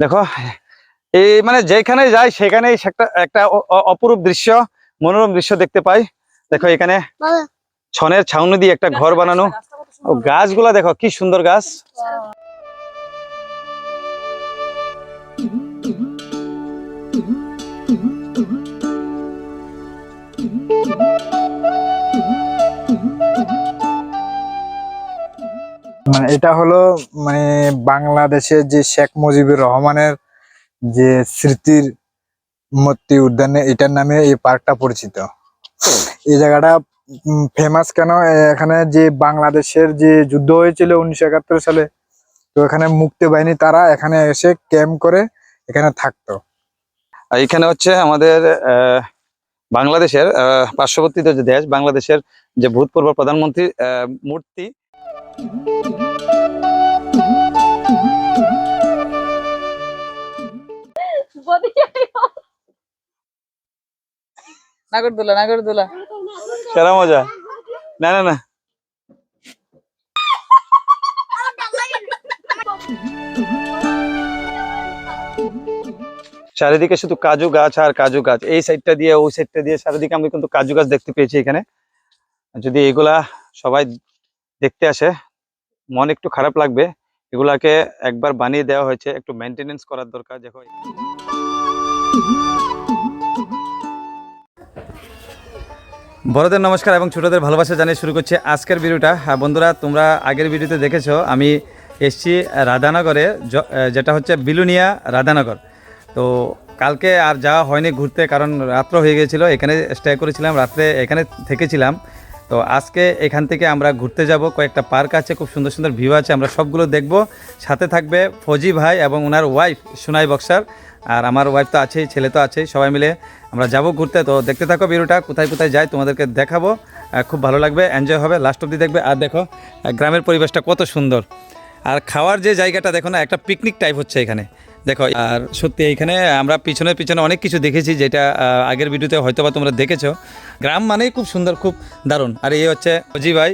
দেখো এই মানে যেখানে যাই, সেখানেই একটা একটা অপরূপ দৃশ্য, মনোরম দৃশ্য দেখতে পাই। দেখো এখানে ছনের ছাউনি দিয়ে একটা ঘর বানানো। ও, গাছগুলা দেখো, কি সুন্দর গাছ। মানে এটা হলো মানে বাংলাদেশের যে শেখ মুজিবুর রহমানের যে স্মৃতির মূর্তি উদ্যানে এটার নামে এই পার্কটা পরিচিত। এই জায়গাটা ফেমাস কেন? এখানে যে বাংলাদেশের যে যুদ্ধ হয়েছিল উনিশশো একাত্তর সালে তো এখানে মুক্তি বাহিনী তারা এখানে এসে ক্যাম্প করে এখানে থাকতো। এখানে হচ্ছে আমাদের বাংলাদেশের পার্শ্ববর্তী যে দেশ বাংলাদেশের যে ভূতপূর্ব প্রধানমন্ত্রীর আহ, মূর্তি সেরা মজা। না না চারিদিকে শুধু কাজু গাছ আর কাজু গাছ। এই সাইডটা দিয়ে, ওই সাইডটা দিয়ে চারিদিকে আমি কিন্তু কাজু গাছ দেখতে পেয়েছি এখানে। যদি এগুলা সবাই দেখতে আসে মন একটু খারাপ লাগবে। এগুলাকে একবার বানিয়ে দেওয়া হয়েছে। একটু মেনটেনেন্স করার দরকার, দেখো। বড়দের নমস্কার এবং ছোটদের ভালোবাসা জানিয়ে শুরু করছে আজকের ভিডিওটা। হ্যাঁ বন্ধুরা, তোমরা আগের ভিডিওতে দেখেছ, আমি এসছি রাধানগরে যেটা হচ্ছে বিলুনিয়া রাধানগর। তো কালকে আর যাওয়া হয়নি ঘুরতে, কারণ রাত্র হয়ে গেছিল এখানে স্টে করেছিলাম, রাত্রে এখানে থেকেছিলাম। তো আজকে এখান থেকে আমরা ঘুরতে যাব। কয়েকটা পার্ক আছে, খুব সুন্দর সুন্দর ভিউ আছে, আমরা সবগুলো দেখব। সাথে থাকবে ফজি ভাই এবং ওনার ওয়াইফ সুনাই বক্সার। আর আমার ওয়াইফ তো আছেই, ছেলে তো আছেই, সবাই মিলে আমরা যাব ঘুরতে। তো দেখতে থাকো ভিডিওটা, কোথায় কোথায় যাই তোমাদেরকে দেখাবো। খুব ভালো লাগবে এনজয় হবে লাস্ট অব্দি দেখবে। আর দেখো গ্রামের পরিবেশটা কত সুন্দর। আর খাওয়ার যে জায়গাটা, দেখো না, একটা পিকনিক টাইপ হচ্ছে এখানে। দেখো, আর সত্যি এইখানে আমরা পিছনে পিছনে অনেক কিছু দেখেছি যেটা আগের ভিডিওতে হয়তো বা তোমরা দেখেছ। গ্রাম মানেই খুব সুন্দর, খুব দারুণ। আর এই হচ্ছে ফজি ভাই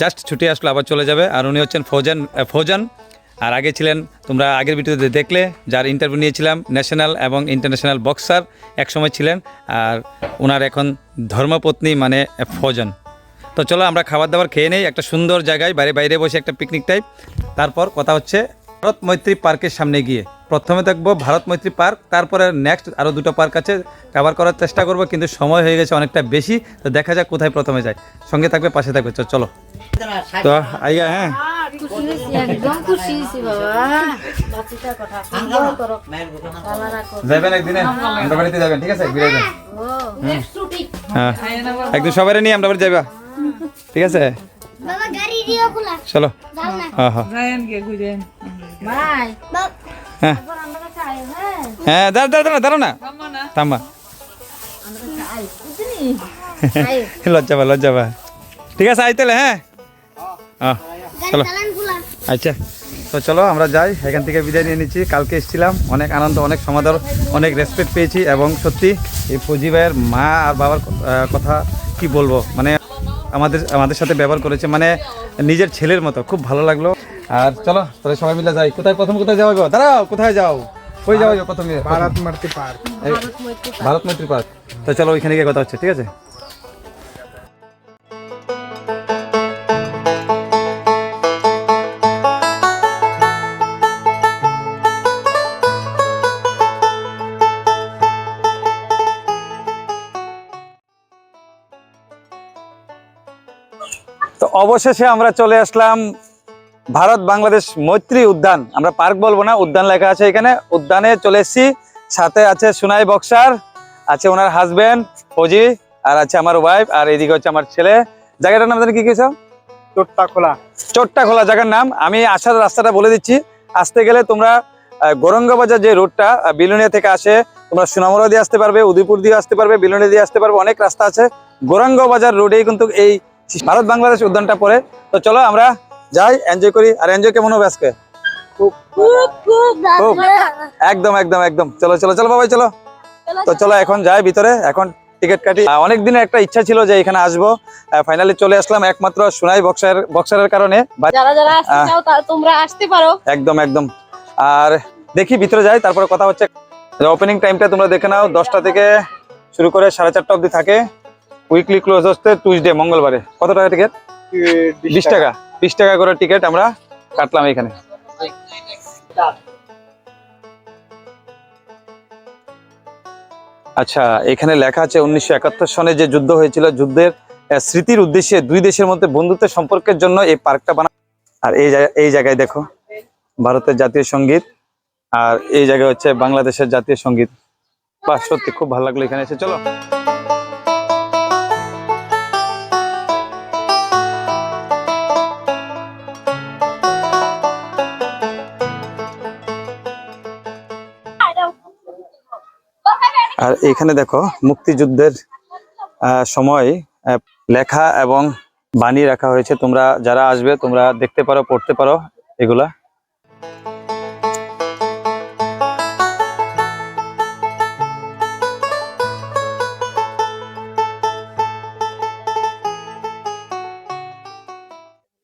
জাস্ট ছুটি আসলো, আবার চলে যাবে। আর উনি হচ্ছেন ফৌজান ফৌজান। আর আগে ছিলেন, তোমরা আগের ভিডিওতে দেখলে, যার ইন্টারভিউ নিয়েছিলাম ন্যাশনাল এবং ইন্টারন্যাশনাল বক্সার একসময় ছিলেন। আর ওনার এখন ধর্মপত্নী মানে ফৌজান। তো চলো, আমরা খাবার দাবার খেয়ে নেই, একটা সুন্দর জায়গায় বাইরে বাইরে বসে একটা পিকনিক টাইপ তারপর কথা হচ্ছে ভারত মৈত্রী পার্কের সামনে গিয়ে। প্রথমে দেখব ভারত মৈত্রী পার্ক তারপরে নেক্সট আরও দুটো পার্ক আছে কভার করার চেষ্টা করব কিন্তু সময় হয়ে গেছে অনেকটা বেশি তো দেখা যাক কোথায় প্রথমে যায় সঙ্গে থাকবে পাশে থাকবে চ- চলো। তো আইয়া হ্যাঁ। একদম খুশি হয়েছি বাবা বাচ্চাটার কথা সুন্দর করো কালার রাখো যাবেন একদিনে আমরা বাড়িতে যাবেন ঠিক আছে? ঘুরে যাবেন হ্যাঁ। একদিন সবাই নিয়ে আমরা বাড়ি যাবা ঠিক আছে? বাবা গাড়ি দিও খোলা। চলো। হ্যাঁ হ্যাঁ। হ্যাঁ। হ্যাঁ। হ্যাঁ দাঁড়া দাঁড়া দাঁড়া না। থাম্বা লজ্জা পা লজ্জা পা ঠিক আছে আইতেলে হ্যাঁ। হ্যাঁ চলো। আচ্ছা তো চলো আমরা যাই। এখান থেকে বিদায় নিয়ে নিচ্ছি। কালকে এসেছিলাম। অনেক আনন্দ অনেক সমাদর অনেক রেসপেক্ট পেয়েছি এবং সত্যি এই ফৌজি ভাইয়ের মা আর বাবার কথা কি বলব? মানে আমাদের আমাদের সাথে ব্যবহার করেছে। মানে নিজের ছেলের মতো। খুব ভালো লাগল। আর চলো তাহলে সবাই মিলে যাই। কোথায় প্রথম কোথায় যাওয়া গো? দাঁড়াও কোথায় যাও? কই যাওয়া গো প্রথমে? ভারত মারতি পার্ক। ভারত মৈত্রী পার্ক। তো চলো ওইখানে গিয়ে কথা হচ্ছে ঠিক আছে? তো অবশেষে আমরা চলে আসলাম ভারত বাংলাদেশ মৈত্রী উদ্যান। আমরা পার্ক বলব না উদ্যান লেখা আছে এখানে। উদ্যানে চলে এসেছি। সাথে আছে সুনাই বক্সার আছে ওনার হাজবেন্ড ফৌজি আর আছে আমার ওয়াইফ আর এদিকে হচ্ছে আমার ছেলে। জায়গাটার নাম জানি কি কিছু চোট্টা খোলা চোট্টা খোলা জায়গার নাম। আমি আসার রাস্তাটা বলে দিচ্ছি। আসতে গেলে তোমরা গৌরঙ্গবাজার যে রোডটা বিলুনিয়া থেকে আসে তোমরা সুনামুরা দিয়ে আসতে পারবে উদয়পুর দিয়ে আসতে পারবে বিলুনিয়া দিয়ে আসতে পারবে অনেক রাস্তা আছে। গৌরঙ্গবাজার রোডেই কিন্তু এই ভারত বাংলাদেশ উদ্যানটা পড়ে। তো চলো আমরা যাই এনজয় করি। আর এনজয় কেমন হবে আজকে? খুব খুব খুব একদম একদম একদম। চলো চলো চলো বাবাই চলো। তো চলো। এখন যাই ভিতরে। এখন টিকিট কাটি। আহ, অনেক দিনের একটা ইচ্ছা ছিল যে এখানে আসব। ফাইনালি চলে আসলাম একমাত্র সুনাই বক্সার বক্সারের কারণে। যারা যারা আসতে আহ। চাও তোমরা আসতে পারো। একদম একদম। আর দেখি ভিতরে যাই তারপরে কথা হচ্ছে। ওপেনিং টাইমটা তোমরা দেখে নাও। দশটা থেকে শুরু করে সাড়ে চারটা অবধি থাকে। উইকলি ক্লোজ হচ্ছে টুইসডে মঙ্গলবারে। কত টাকা টিকিট বিশ টাকা। বিশ টাকা করে টিকিট আমরা কাটলাম এখানে। আচ্ছা এখানে লেখা আছে উনিশশো একাত্তর সনে যে যুদ্ধ হয়েছিল, যুদ্ধের স্মৃতির উদ্দেশ্যে দুই দেশের মধ্যে বন্ধুত্বের সম্পর্কের জন্য এই পার্কটা বানা আর এই এই জায়গায় দেখো, ভারতের জাতীয় সংগীত, আর এই জায়গায় হচ্ছে বাংলাদেশের জাতীয় সংগীত। বাহ, সত্যি খুব ভালো লাগল এখানে এসে। চলো। আর এখানে দেখো, মুক্তিযুদ্ধের সময় লেখা এবং বাণী রাখা হয়েছে। তোমরা যারা আসবে, তোমরা দেখতে পারো, পড়তে পারো এগুলা।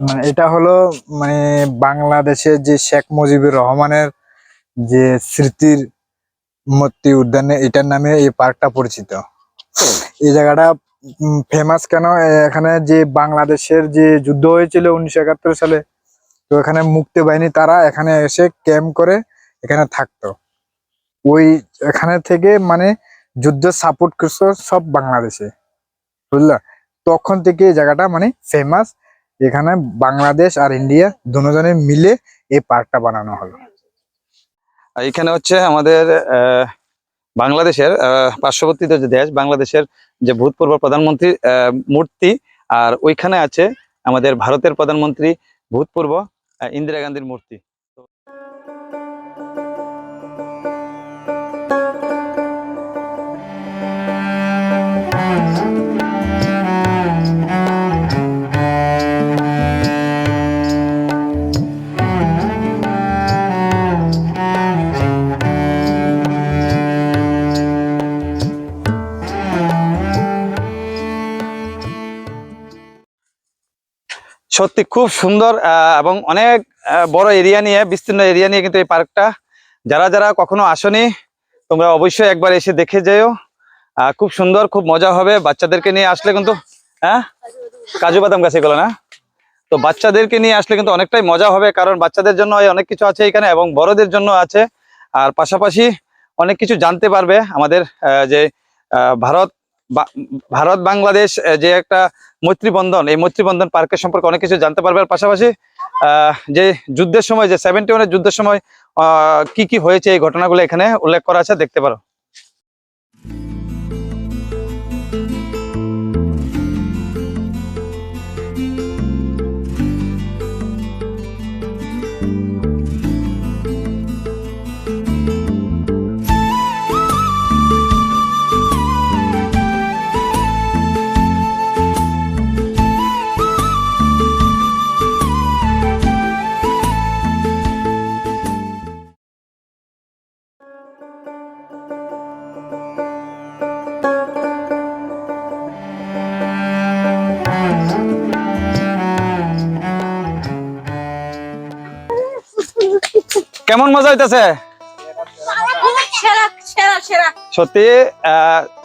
মানে এটা হলো মানে বাংলাদেশের যে শেখ মুজিবুর রহমানের যে স্মৃতির মূর্তি উদ্যানে এটার নামে এই পার্কটা পরিচিত। এই জায়গাটা ফেমাস কেন? এখানে যে বাংলাদেশের যে যুদ্ধ হয়েছিল উনিশশো একাত্তর সালে তো এখানে মুক্তি বাহিনী তারা এখানে এসে ক্যাম্প করে এখানে থাকতো। ওই এখানে থেকে মানে যুদ্ধ সাপোর্ট করছ সব বাংলাদেশে। বুঝলা? তখন থেকে এই জায়গাটা মানে ফেমাস এখানে বাংলাদেশ আর ইন্ডিয়া দুজনে মিলে এই পার্কটা বানানো হলো। আর এখানে হচ্ছে আমাদের বাংলাদেশের পার্শ্ববর্তী যে দেশ, বাংলাদেশের যে ভূতপূর্ব প্রধানমন্ত্রী মূর্তি, আর ওইখানে আছে আমাদের ভারতের প্রধানমন্ত্রী ভূতপূর্ব ইন্দিরা গান্ধীর মূর্তি। সত্যি খুব সুন্দর এবং অনেক বড় এরিয়া নিয়ে, বিস্তীর্ণ এরিয়া নিয়ে কিন্তু এই পার্কটা যারা যারা কখনো আসনি, তোমরা অবশ্যই একবার এসে দেখে যেও। খুব সুন্দর, খুব মজা হবে। বাচ্চাদেরকে নিয়ে আসলে কিন্তু হ্যাঁ? কাজু বাদাম গাছ এগুলো, না? তো বাচ্চাদেরকে নিয়ে আসলে কিন্তু অনেকটাই মজা হবে, কারণ বাচ্চাদের জন্য অনেক কিছু আছে এখানে এবং বড়দের জন্য আছে। আর পাশাপাশি অনেক কিছু জানতে পারবে আমাদের যে ভারত ভারত বাংলাদেশ যে একটা মৈত্রীবন্ধন, এই মৈত্রীবন্ধন পার্কের সম্পর্কে অনেক কিছু জানতে পারবে। আর পাশাপাশি যে যুদ্ধের সময়, যে সেভেন্টি ওয়ানের যুদ্ধের সময় কি কি হয়েছে এই ঘটনাগুলো এখানে উল্লেখ করা আছে, দেখতে পারো। কেমন মজা হইতেছে? সত্যি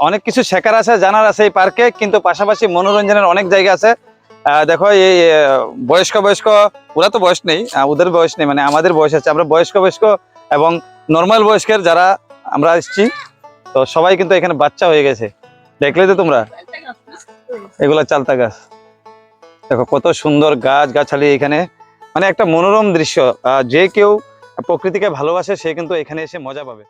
অনেক কিছু শেখার আছে জানার আছে এই পার্কে কিন্তু পাশাপাশি মনোরঞ্জনের অনেক জায়গা আছে। দেখো এই বয়স্ক বয়স্ক ওরা তো বয়স নেই ওদের বয়স নেই মানে আমাদের বয়স আছে। আমরা বয়স্ক বয়স্ক এবং নর্মাল বয়স্কের যারা আমরা এসছি তো সবাই কিন্তু এখানে বাচ্চা হয়ে গেছে। দেখলে তো তোমরা? এগুলা চালতা গাছ। দেখো কত সুন্দর গাছ গাছালি এখানে। মানে একটা মনোরম দৃশ্য। আহ, যে কেউ প্রকৃতিকে ভালোবাসে, সে কিন্তু এখানে এসে মজা পাবে।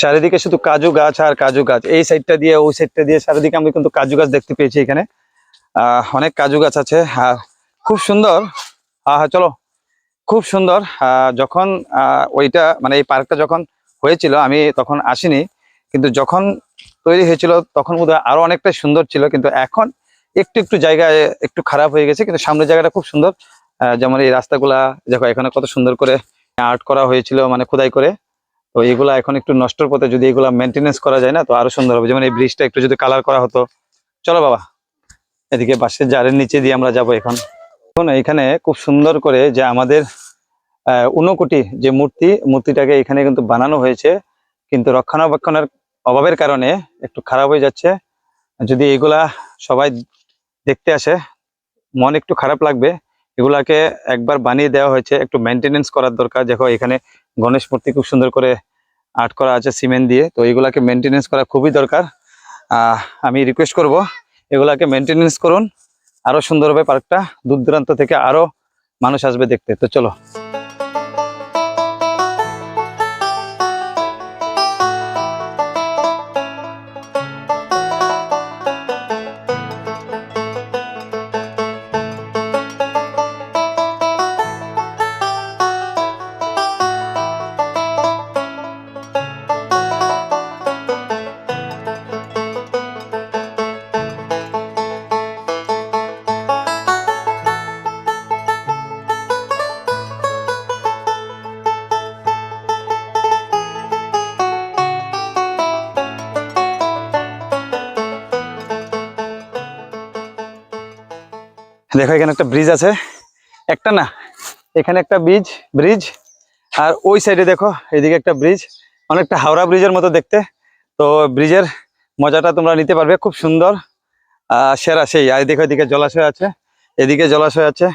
চারিদিকে শুধু কাজু গাছ আর কাজু গাছ। এই সাইডটা দিয়ে, ওই সাইডটা দিয়ে চারিদিকে আমি কিন্তু কাজু গাছ দেখতে পেয়েছি এখানে। অনেক কাজু গাছ আছে। আর খুব সুন্দর। হ্যাঁ হ্যাঁ চলো। খুব সুন্দর। যখন ওইটা মানে এই পার্কটা যখন হয়েছিল, আমি তখন আসিনি। কিন্তু যখন তৈরি হয়েছিল, তখন বোধহয় আরও অনেকটা সুন্দর ছিল। কিন্তু এখন একটু একটু জায়গায় একটু খারাপ হয়ে গেছে। কিন্তু সামনের জায়গাটা খুব সুন্দর। যেমন এই রাস্তাগুলা, দেখো এখানে কত সুন্দর করে আর্ট করা হয়েছিল মানে খোদাই করে। তো এগুলা এখন একটু নষ্টর পথে যদি এগুলা মেনটেনেন্স করা যায় না, তো আরও সুন্দর হবে। যেমন এই ব্রিজটা একটু যদি কালার করা হতো। চলো বাবা, এদিকে বাসের জারের নিচে দিয়ে আমরা যাব এখন। এখন এখানে খুব সুন্দর করে যে আমাদের, আহ, ঊনকোটি যে মূর্তি, মূর্তিটাকে এখানে কিন্তু বানানো হয়েছে। কিন্তু রক্ষণাবেক্ষণের অভাবের কারণে একটু খারাপ হয়ে যাচ্ছে। যদি এগুলা সবাই দেখতে আসে, মন একটু খারাপ লাগবে। এগুলাকে একবার বানিয়ে দেওয়া হয়েছে, একটু মেনটেনেন্স করার দরকার। দেখো, এখানে গণেশ মূর্তি খুব সুন্দর করে আর্ট করা আছে সিমেন্ট দিয়ে। তো এগুলাকে মেনটেনেন্স করা খুবই দরকার। আমি রিকোয়েস্ট করব, এগুলাকে মেনটেনেন্স করুন। আরও সুন্দর হবে পার্কটা। দূর দূরান্ত থেকে আরও মানুষ আসবে দেখতে। তো চলো। দেখো, এখানে একটা ব্রিজ আছে। একটা না, এখানে একটা ব্রিজ ব্রিজ আর ওই সাইডে দেখো, এদিকে একটা ব্রিজ অনেকটা হাওড়া ব্রিজের মতো দেখতে। তো ব্রিজের মজাটা তোমরা নিতে পারবে, খুব সুন্দর সেরা সেই। আর দেখো এদিকে জলাশয় আছে, এদিকে জলাশয় আছে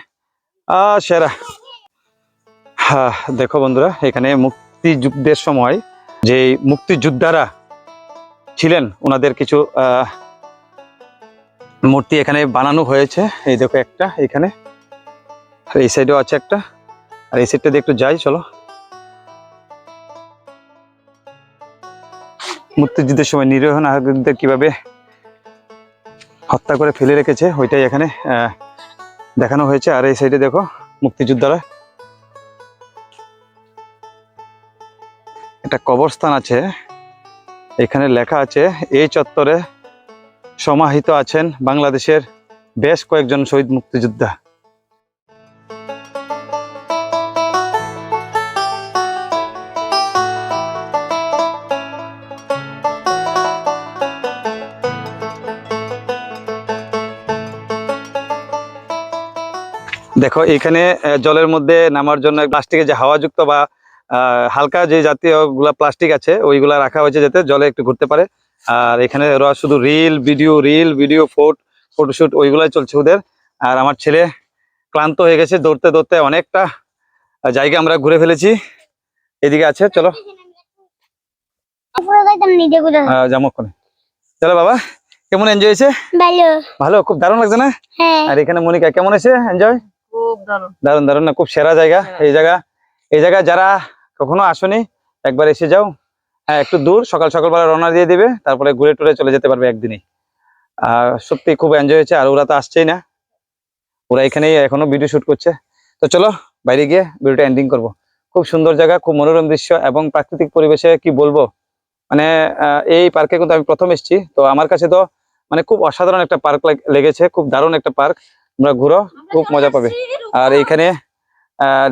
আহ সেরা। হ্যাঁ দেখো বন্ধুরা, এখানে মুক্তিযুদ্ধের সময় যে মুক্তিযোদ্ধারা ছিলেন, ওনাদের কিছু মূর্তি এখানে বানানো হয়েছে। এই দেখো একটা, এখানে। আর এই সাইডেও আছে একটা। আর এই সাইডটা দিয়ে একটু যাই, চলো। মুক্তিযুদ্ধের সময় নিরীহ নাগরিকদের কীভাবে হত্যা করে ফেলে রেখেছে, ওইটাই এখানে দেখানো হয়েছে। আর এই সাইডে দেখো, মুক্তিযোদ্ধারা। একটা কবরস্থান আছে। এখানে লেখা আছে এই চত্বরে সমাহিত আছেন বাংলাদেশের বেশ কয়েকজন শহীদ মুক্তিযোদ্ধা। দেখো, এখানে জলের মধ্যে নামার জন্য প্লাস্টিকের যে হাওয়াযুক্ত বা হালকা যে জাতীয়গুলা প্লাস্টিক আছে, ওইগুলা রাখা হয়েছে যাতে জলে একটু ঘুরতে পারে। আর এখানে ওরা শুধু রিল ভিডিও রিল ভিডিও ফোট ফটোশুট ওইগুলাই চলছে ওদের। আর আমার ছেলে ক্লান্ত হয়ে গেছে দৌড়তে দৌড়তে অনেকটা জায়গা আমরা ঘুরে ফেলেছি। এদিকে আছে চলো। চলো বাবা কেমন এনজয় হয়েছে? ভালো। ভালো খুব দারুণ লাগছে না? হ্যাঁ। আর এখানে মনিকা কেমন আছে? এনজয় খুব দারুণ। দারুণ দারুণ না খুব সেরা জায়গা। এই জায়গা এই জায়গা যারা কখনো আসনি একবার এসে যাও। হ্যাঁ একটু দূর সকাল সকালবেলা রওনা দিয়ে দিবে তারপরে ঘুরে টুরে চলে যেতে পারবে একদিনই। আর সত্যি খুব এনজয় হয়েছে আর ওরা তো আসছেই না। ওরা এখানেই এখনও ভিডিও শুট করছে। তো চলো বাইরে গিয়ে ভিডিওটা এন্ডিং করব। খুব সুন্দর জায়গা খুব মনোরম দৃশ্য এবং প্রাকৃতিক পরিবেশে কি বলব? মানে এই পার্কে কিন্তু আমি প্রথম এসেছি। তো আমার কাছে তো মানে খুব অসাধারণ একটা পার্ক লেগেছে খুব দারুণ একটা পার্ক তোমরা ঘুরো খুব মজা পাবে। আর এইখানে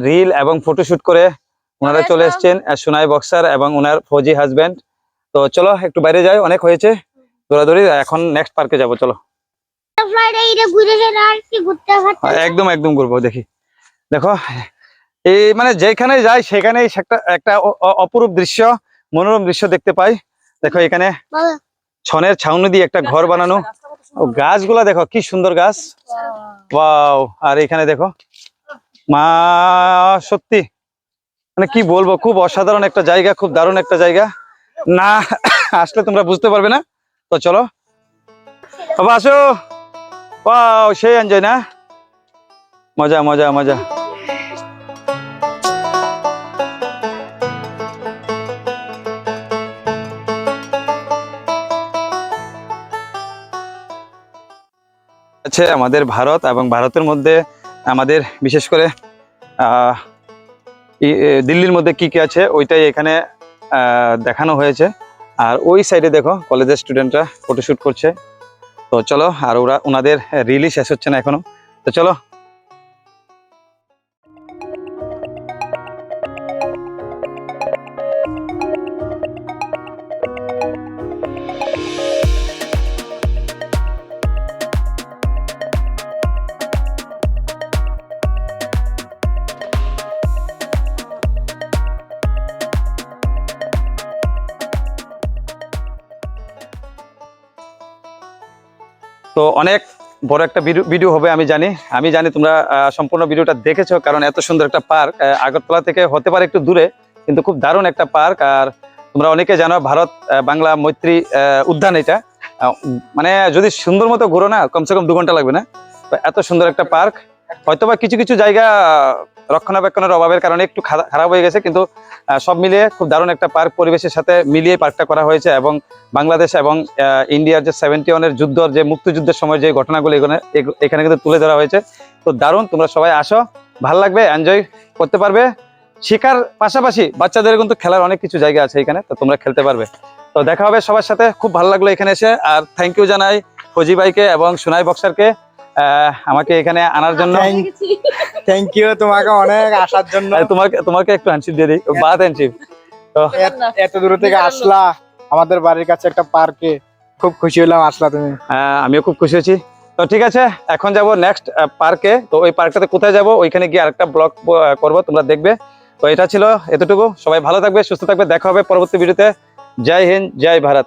রিল এবং ফটোশুট করে ওনারা চলে এসেছেন সোনাই বক্সার এবং ওনার ফৌজি হাজবেন্ড তো চলো একটু বাইরে যাই অনেক হয়েছে। দৌড়াদৌড়ি এখন নেক্সট পার্কে যাব চলো। একদম একদম ঘুরবো দেখি। দেখো এই মানে যেখানে যাই সেখানেই একটা একটা অপরূপ দৃশ্য মনোরম দৃশ্য দেখতে পাই। দেখো এখানে ছনের ছাউনি দিয়ে একটা ঘর বানানো। ও গাছগুলা দেখো কি সুন্দর গাছ। আর এখানে দেখো মা সত্যি। মানে কি বলব, খুব অসাধারণ একটা জায়গা, খুব দারুণ একটা জায়গা। না, আসলে তোমরা বুঝতে পারবে না। তো চলো। আসো। ওয়াও, সেই এনজয় না? মজা মজা মজা। আছে আমাদের ভারত এবং ভারতের মধ্যে আমাদের, বিশেষ করে দিল্লির মধ্যে কি কি আছে, ওইটাই এখানে দেখানো হয়েছে। আর ওই সাইডে দেখো কলেজের স্টুডেন্টরা ফটোশ্যুট করছে। তো চলো, আর ওরা, ওনাদের রিলি শেষ হচ্ছে না এখনও। তো চলো তো অনেক বড় একটা ভিডিও হবে, আমি জানি। আমি জানি তোমরা সম্পূর্ণ ভিডিওটা দেখেছ, কারণ এত সুন্দর একটা পার্ক আগরতলা থেকে হতে পারে একটু দূরে, কিন্তু খুব দারুণ একটা পার্ক। আর তোমরা অনেকে জানো, ভারত বাংলা মৈত্রী উদ্যান এটা। মানে যদি সুন্দর মতো ঘুরো না, কমসে কম দু ঘণ্টা লাগবে না। তো এত সুন্দর একটা পার্ক। হয়তোবা কিছু কিছু জায়গা রক্ষণাবেক্ষণের অভাবের কারণে একটু খারা- খারাপ হয়ে গেছে, কিন্তু সব মিলিয়ে খুব দারুণ একটা পার্ক পরিবেশের সাথে মিলিয়ে পার্কটা করা হয়েছে এবং বাংলাদেশ এবং ইন্ডিয়ার যে সেভেন্টি ওয়ানের যুদ্ধর যে মুক্তিযুদ্ধের সময় যে ঘটনাগুলো এখানে এখানে কিন্তু তুলে ধরা হয়েছে। তো দারুণ, তোমরা সবাই আসো, ভালো লাগবে এনজয় করতে পারবে। শিকার পাশাপাশি বাচ্চাদের কিন্তু খেলার অনেক কিছু জায়গা আছে এখানে, তো তোমরা খেলতে পারবে। তো দেখা হবে সবার সাথে, খুব ভালো লাগল এখানে এসে, আর থ্যাংক ইউ জানাই ফজি ভাইকে এবং সোনাই বক্সারকে। আমাকে এখানে আনার জন্য। থ্যাংক ইউ তোমাকে অনেক আসার জন্য। তোমাকে তোমাকে একটু হ্যান্ডশিপ দিয়ে দিই। বাদ হ্যান্ডশিপ তো এত- দূর থেকে আসলা। আমাদের বাড়ির কাছে একটা পার্কে। খুব খুশি হলাম আসলা তুমি। আহ, আমিও খুব খুশি হয়েছি। তো ঠিক আছে এখন যাব নেক্সট পার্কে। তো ওই পার্কটাতে কোথায় যাব? ওইখানে গিয়ে আরেকটা ব্লগ করব তোমরা দেখবে। তো এটা ছিল এতটুকু। সবাই ভালো থাকবে সুস্থ থাকবে। দেখা হবে পরবর্তী ভিডিওতে জয় হিন্দ জয় ভারত।